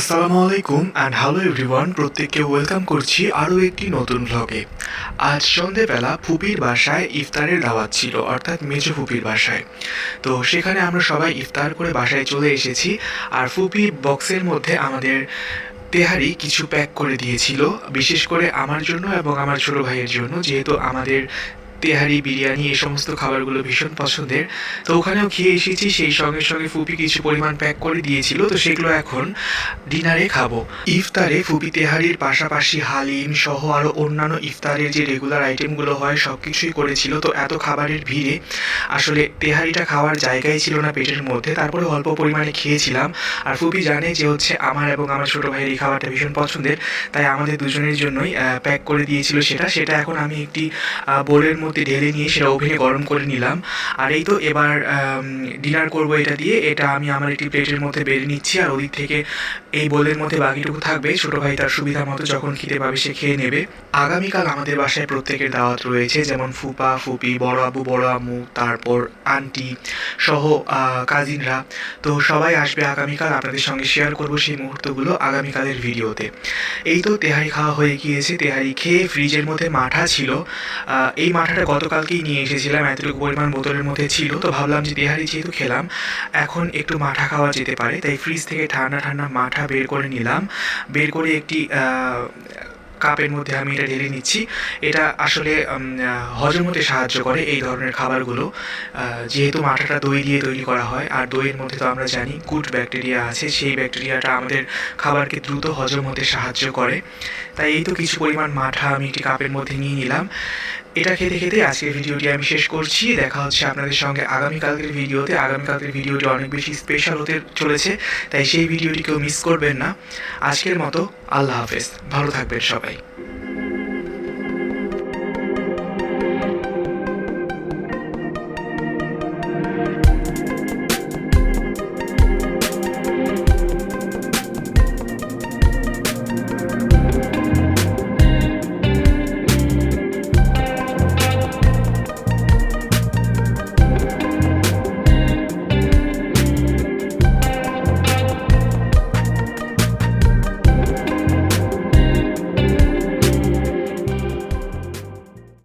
আসসালামু আলাইকুম and hello everyone প্রত্যেককে ওয়েলকাম করছি আরও একটি নতুন ভ্লগে আজ সন্ধেবেলা ফুপির বাসায় ইফতারের দাওয়াত ছিল, অর্থাৎ মেজো ফুপির বাসায়। তো সেখানে আমরা সবাই ইফতার করে বাসায় চলে এসেছি, আর ফুপি বক্সের মধ্যে আমাদের তেহারি কিছু প্যাক করে দিয়েছিল, বিশেষ করে আমার জন্য এবং আমার ছোটো ভাইয়ের জন্য, যেহেতু আমাদের তেহারি, বিরিয়ানি, এই সমস্ত খাবারগুলো ভীষণ পছন্দের। তো ওখানেও খেয়ে এসেছি, সেই সঙ্গে সঙ্গে ফুপি কিছু পরিমাণ প্যাক করে দিয়েছিল, তো সেগুলো এখন ডিনারে খাব। ইফতারে ফুপি তেহারির পাশাপাশি হালিম সহ আরও অন্যান্য ইফতারের যে রেগুলার আইটেমগুলো হয় সব কিছুই করেছিল। তো এত খাবারের ভিড়ে আসলে তেহারিটা খাওয়ার জায়গাই ছিল না পেটের মধ্যে তারপরে অল্প পরিমাণে খেয়েছিলাম। আর ফুপি জানে যে হচ্ছে আমার এবং আমার ছোটো ভাইয়ের এই খাবারটা ভীষণ পছন্দের, তাই আমাদের দুজনের জন্যই প্যাক করে দিয়েছিল সেটা। সেটা এখন আমি একটি বোলের মধ্যে ঢেলে নিয়ে সেটা ওভেনে গরম করে নিলাম। আর এই তো এবার ডিনার করব এটা দিয়ে। এটা আমি আমার একটি প্লেটের মধ্যে বেড়ে নিচ্ছি আর ওদিক থেকে এই বোলের মধ্যে বাকিটুকু থাকবে। ছোটো ভাই তার সুবিধা মতো যখন খিদে পাবে সে খেয়ে নেবে। আগামীকাল আমাদের বাসায় প্রত্যেকের দাওয়াত রয়েছে, যেমন ফুপা, ফুপি, বড় আবু বড় আম্মু, তারপর আন্টি সহ কাজিনরা তো সবাই আসবে আগামীকাল, আপনাদের সঙ্গে শেয়ার করব সেই মুহূর্তগুলো আগামীকালের ভিডিওতে। এই তো তেহারি খাওয়া হয়ে গিয়েছে। তেহারি খেয়ে ফ্রিজের মধ্যে মাঠা ছিল। এই মাঠাটা গতকালকেই নিয়ে এসেছিলাম এতটুকু পরিমাণ বোতলের মধ্যে ছিল, তো ভাবলাম যে তেহারি যেহেতু খেলাম, এখন একটু মাঠা খাওয়া যেতে পারে, তাই ফ্রিজ থেকে ঠান্ডা ঠান্ডা মাঠা বের করে নিলাম, বের করে একটি কাপের মধ্যে আমি এটা ঢেলে নিচ্ছি, এটা আসলে হজম হতে সাহায্য করে এই ধরনের খাবারগুলো যেহেতু মাঠাটা দই দিয়ে তৈরি করা হয়, আর দইয়ের মধ্যে তো আমরা জানি গুড ব্যাকটেরিয়া আছে, সেই ব্যাকটেরিয়াটা আমাদের খাবারকে দ্রুত হজম হতে সাহায্য করে, তাই এই তো কিছু পরিমাণ মাঠা আমি একটি কাপের মধ্যে নিয়ে নিলাম এটা খেতে খেতে আজকের ভিডিওটি আমি শেষ করছি। দেখা হচ্ছে আপনাদের সঙ্গে আগামীকালকের ভিডিওতে। আগামীকালকের ভিডিওটি অনেক বেশি স্পেশাল হতে চলেছে, তাই সেই ভিডিওটি কেউ মিস করবেন না। আজকের মতো আল্লাহ হাফেজ। ভালো থাকবেন সবাই।